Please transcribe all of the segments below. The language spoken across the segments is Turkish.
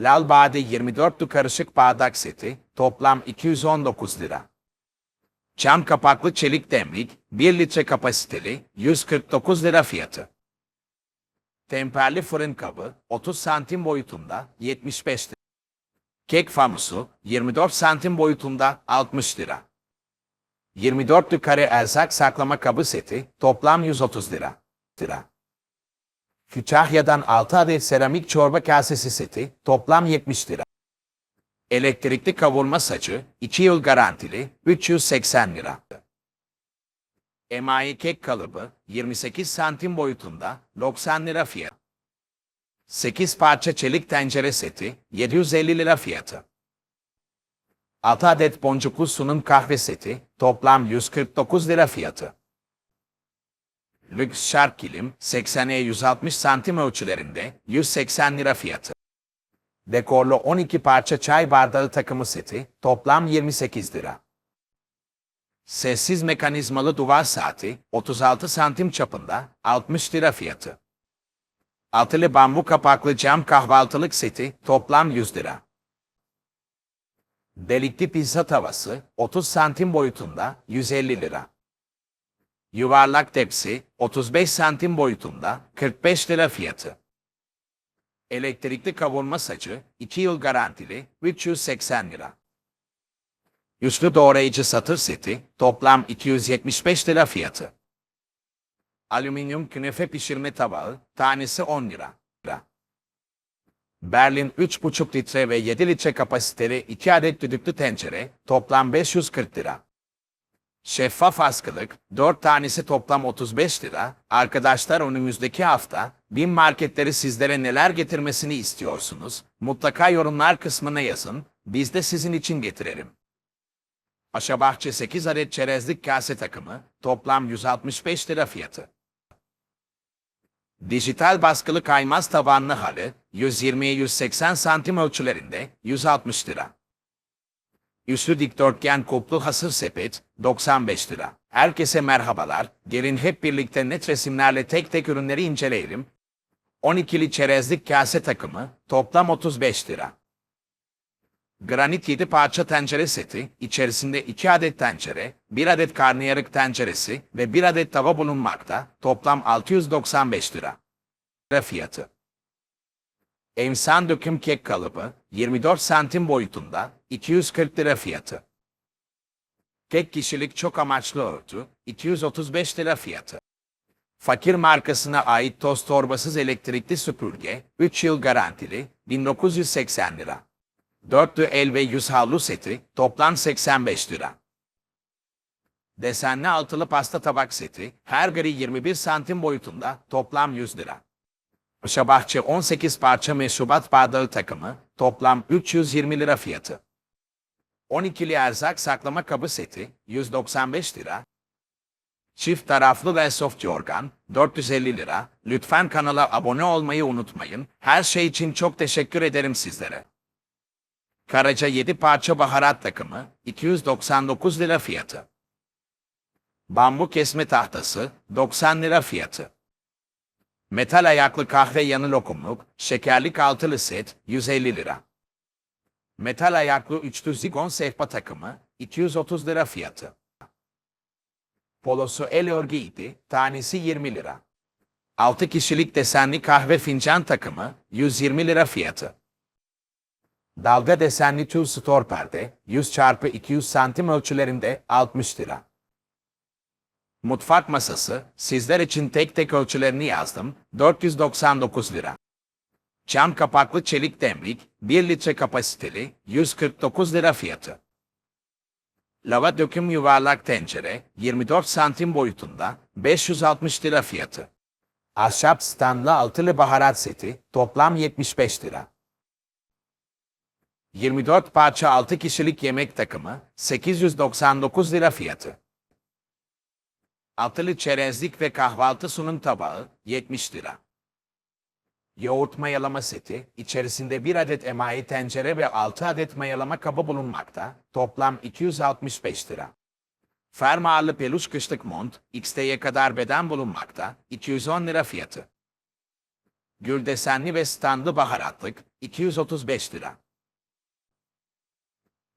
Lal Bade 24'lü karışık bardak seti, toplam 219 lira. Cam kapaklı çelik demlik, 1 litre kapasiteli, 149 lira fiyatı. Temperli fırın kabı, 30 santim boyutunda, 75 lira. Kek fanusu, 24 santim boyutunda, 60 lira. 24'lü kare erzak saklama kabı seti, toplam 130 lira. lira. Kütahya'dan 6 adet seramik çorba kasesi seti, toplam 70 lira. Elektrikli kavurma sacı, 2 yıl garantili, 380 lira. Emayi kek kalıbı, 28 santim boyutunda, 90 lira fiyat. 8 parça çelik tencere seti, 750 lira fiyatı. 6 adet boncuklu sunum kahve seti, toplam 149 lira fiyatı. Lüks şark kilim, 80'e 160 santim ölçülerinde, 180 lira fiyatı. Dekorlu 12 parça çay bardağı takımı seti, toplam 28 lira. Sessiz mekanizmalı duvar saati, 36 santim çapında, 60 lira fiyatı. Altılı bambu kapaklı cam kahvaltılık seti, toplam 100 lira. Delikli pizza tavası, 30 santim boyutunda, 150 lira. Yuvarlak tepsi, 35 santim boyutunda, 45 lira fiyatı. Elektrikli kavurma sacı, 2 yıl garantili, 380 lira. Üçlü doğrayıcı satır seti, toplam 275 lira fiyatı. Alüminyum künefe pişirme tabağı, tanesi 10 lira. lira. Berlin 3,5 litre ve 7 litre kapasiteli 2 adet düdüklü tencere, toplam 540 lira. Şeffaf askılık, 4 tanesi toplam 35 lira. Arkadaşlar önümüzdeki hafta bin marketleri sizlere neler getirmesini istiyorsunuz? Mutlaka yorumlar kısmına yazın. Biz de sizin için getirelim. Aşabahçe 8 adet çerezlik kase takımı, toplam 165 lira fiyatı. Dijital baskılı kaymaz tabanlı halı, 120-180 santim ölçülerinde, 160 lira. Üstü dikdörtgen kuplu hasır sepet, 95 lira. Herkese merhabalar, gelin hep birlikte net resimlerle tek tek ürünleri inceleyelim. 12'li çerezlik kase takımı, toplam 35 lira. Granit 7 parça tencere seti, içerisinde 2 adet tencere, 1 adet karnıyarık tenceresi ve 1 adet tava bulunmakta, toplam 695 lira. Fiyatı. Emsan döküm kek kalıbı, 24 santim boyutunda, 240 lira fiyatı. Tek kişilik çok amaçlı örtü, 235 lira fiyatı. Fakir markasına ait toz torbasız elektrikli süpürge, 3 yıl garantili, 1980 lira. Dörtlü el ve yüz havlu seti, toplam 85 lira. Desenli altılı pasta tabak seti, her biri 21 santim boyutunda, toplam 100 lira. Şabahçe 18 parça meşrubat bardağı takımı, toplam 320 lira fiyatı. 12'li erzak saklama kabı seti, 195 lira. Çift taraflı ve soft yorgan, 450 lira. Lütfen kanala abone olmayı unutmayın. Her şey için çok teşekkür ederim sizlere. Karaca 7 parça baharat takımı, 299 lira fiyatı. Bambu kesme tahtası, 90 lira fiyatı. Metal ayaklı kahve yanı lokumluk, şekerlik altılı set, 150 lira. Metal ayaklı üçlü zigon sehpa takımı, 230 lira fiyatı. Polosu el örgü ipi, tanesi 20 lira. 6 kişilik desenli kahve fincan takımı, 120 lira fiyatı. Dalga desenli tül store perde, 100 çarpı 200 santim ölçülerinde 60 lira. Mutfak masası, sizler için tek tek ölçülerini yazdım, 499 lira. Cam kapaklı çelik demlik, 1 litre kapasiteli, 149 lira fiyatı. Lava döküm yuvarlak tencere, 24 santim boyutunda, 560 lira fiyatı. Ahşap standlı altılı baharat seti, toplam 75 lira. 24 parça 6 kişilik yemek takımı, 899 lira fiyatı. Altılı çerezlik ve kahvaltı sunum tabağı 70 lira. Yoğurt mayalama seti, içerisinde bir adet emayi tencere ve 6 adet mayalama kabı bulunmakta, toplam 265 lira. Fermuarlı peluş kışlık mont, XT'ye kadar beden bulunmakta, 210 lira fiyatı. Gül desenli ve standı baharatlık 235 lira.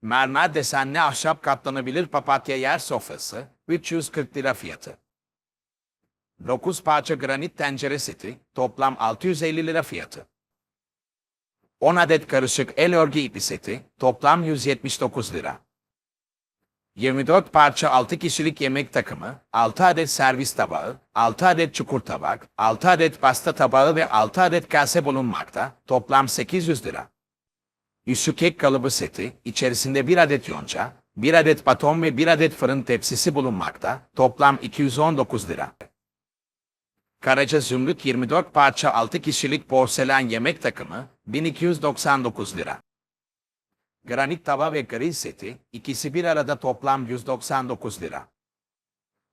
Mermer desenli ahşap katlanabilir papatya yer sofrası 340 lira fiyatı. 9 parça granit tencere seti toplam 650 lira fiyatı. 10 adet karışık el örgü ipi seti toplam 179 lira. 24 parça 6 kişilik yemek takımı, 6 adet servis tabağı, 6 adet çukur tabak, 6 adet pasta tabağı ve 6 adet kase bulunmakta, toplam 800 lira. Üssü kek kalıbı seti, içerisinde 1 adet yonca, 1 adet baton ve 1 adet fırın tepsisi bulunmakta, toplam 219 lira. Karaca Zümrüt 24 parça 6 kişilik porselen yemek takımı 1299 lira. Granit tava ve grill seti ikisi bir arada toplam 199 lira.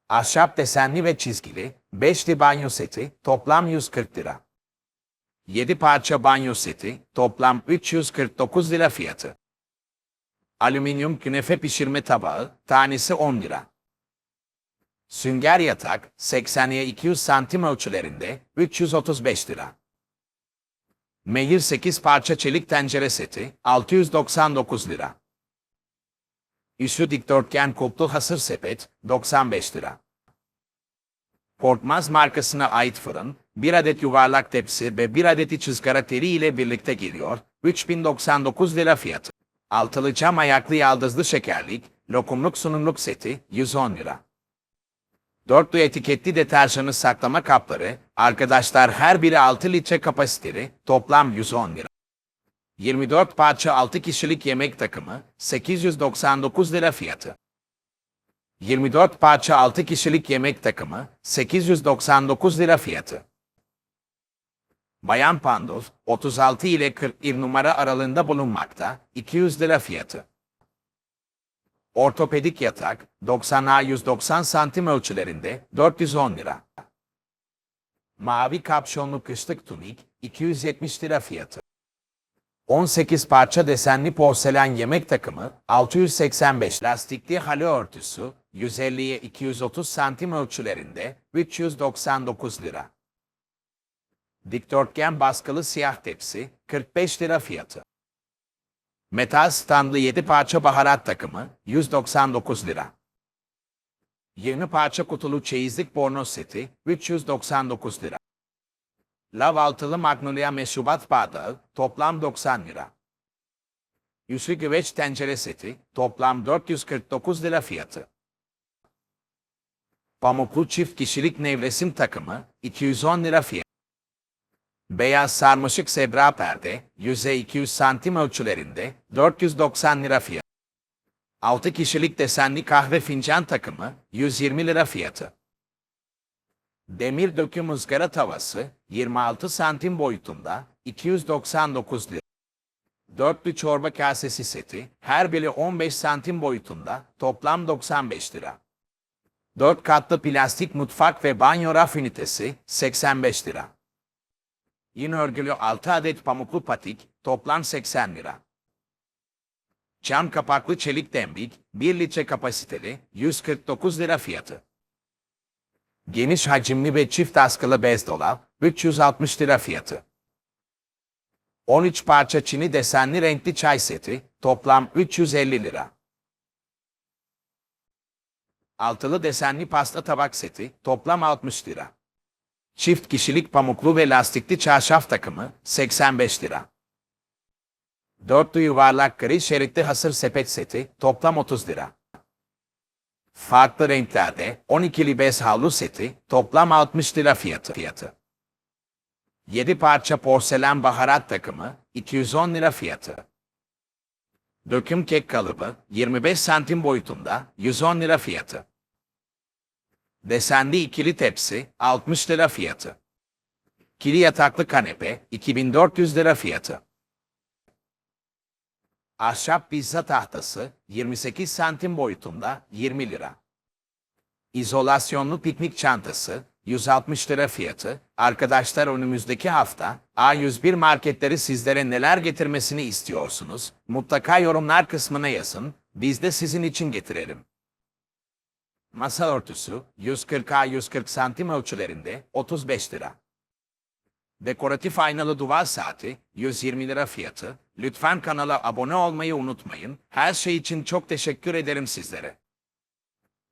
Ahşap desenli ve çizgili 5'li banyo seti toplam 140 lira. 7 parça banyo seti toplam 349 lira fiyatı. Alüminyum künefe pişirme tabağı tanesi 10 lira. Sünger yatak 80'ye 200 santim ölçülerinde 335 lira. Meyir 8 parça çelik tencere seti 699 lira. Üssü dikdörtgen kuplu hasır sepet 95 lira. Korkmaz markasına ait fırın, bir adet yuvarlak tepsi ve bir adeti çizgara teli ile birlikte geliyor, 3099 lira fiyatı. Altılı cam ayaklı yaldızlı şekerlik, lokumluk sunumluk seti 110 lira. Dörtlü etiketli deterjanı saklama kapları, arkadaşlar her biri 6 litre kapasiteli, toplam 110 lira. 24 parça 6 kişilik yemek takımı, 899 lira fiyatı. 24 parça 6 kişilik yemek takımı, 899 lira fiyatı. Bayan Pandol, 36 ile 41 numara aralığında bulunmakta, 200 lira fiyatı. Ortopedik yatak 90'a 190 santim ölçülerinde 410 lira. Mavi kapşonlu kışlık tunik 270 lira fiyatı. 18 parça desenli porselen yemek takımı 685 lastikli halı örtüsü 150'ye 230 santim ölçülerinde 399 lira. Dikdörtgen baskılı siyah tepsi 45 lira fiyatı. Metal standlı 7 parça baharat takımı 199 lira. 20 parça kutulu çeyizlik bornoz seti 399 lira. Lav altılı magnolia meşrubat bardağı toplam 90 lira. Yüzlü güveç tencere seti toplam 449 lira fiyatı. Pamuklu çift kişilik nevresim takımı 210 lira fiyatı. Beyaz sarmaşık sebra perde, yüze 200 santim ölçülerinde, 490 lira fiyatı. 6 kişilik desenli kahve fincan takımı, 120 lira fiyatı. Demir döküm ızgara tavası, 26 santim boyutunda, 299 lira. Dörtlü çorba kasesi seti, her biri 15 santim boyutunda, toplam 95 lira. 4 katlı plastik mutfak ve banyo raf ünitesi, 85 lira. Yine örgülü 6 adet pamuklu patik, toplam 80 lira. Cam kapaklı çelik dembik, 1 litre kapasiteli, 149 lira fiyatı. Geniş hacimli ve çift askılı bez dolap, 360 lira fiyatı. 13 parça çini desenli renkli çay seti, toplam 350 lira. Altılı desenli pasta tabak seti, toplam 60 lira. Çift kişilik pamuklu ve lastikli çarşaf takımı 85 lira. Dörtlü yuvarlak gri şeritli hasır sepet seti toplam 30 lira. Farklı renklerde 12'li bez havlu seti toplam 60 lira fiyatı. fiyatı. 7 parça porselen baharat takımı 210 lira fiyatı. Döküm kek kalıbı 25 santim boyutunda 110 lira fiyatı. Desenli ikili tepsi 60 lira fiyatı. Kili yataklı kanepe 2400 lira fiyatı. Ahşap pizza tahtası 28 santim boyutunda 20 lira. İzolasyonlu piknik çantası 160 lira fiyatı. Arkadaşlar önümüzdeki hafta A101 marketleri sizlere neler getirmesini istiyorsunuz? Mutlaka yorumlar kısmına yazın. Biz de sizin için getirelim. Masa örtüsü 140 a 140 santim ölçülerinde 35 lira. Dekoratif aynalı duvar saati 120 lira fiyatı. Lütfen kanala abone olmayı unutmayın. Her şey için çok teşekkür ederim sizlere.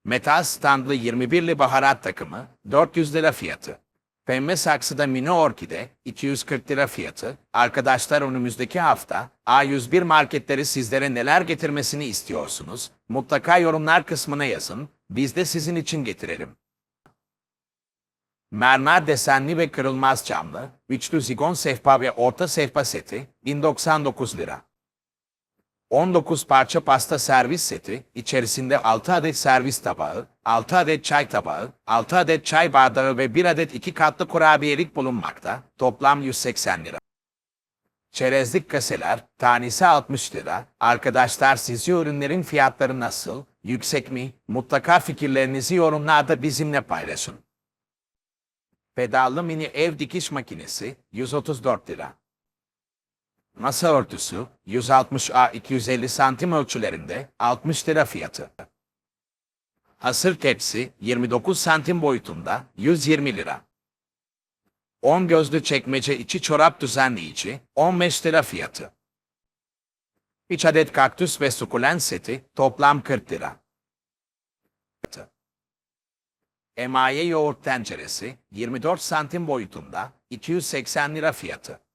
Metal standlı 21'li baharat takımı 400 lira fiyatı. Pembe saksıda mini orkide 240 lira fiyatı. Arkadaşlar önümüzdeki hafta A101 marketleri sizlere neler getirmesini istiyorsunuz? Mutlaka yorumlar kısmına yazın. Biz de sizin için getirelim. Mermer desenli ve kırılmaz camlı, üçlü zigon sehpa ve orta sehpa seti 1099 lira. 19 parça pasta servis seti, içerisinde 6 adet servis tabağı, 6 adet çay tabağı, 6 adet çay bardağı ve 1 adet 2 katlı kurabiyelik bulunmakta, toplam 180 lira. Çerezlik kaseler, tanesi 60 lira. Arkadaşlar sizce ürünlerin fiyatları nasıl? Yüksek mi? Mutlaka fikirlerinizi yorumlarda bizimle paylaşın. Pedallı mini ev dikiş makinesi 134 lira. Masa örtüsü 160A 250 santim ölçülerinde 60 lira fiyatı. Hasır tepsi 29 santim boyutunda 120 lira. 10 gözlü çekmece içi çorap düzenleyici 15 lira fiyatı. 3 adet kaktüs ve sukulent seti toplam 40 lira. Emaye yoğurt tenceresi 24 santim boyutunda 280 lira fiyatı.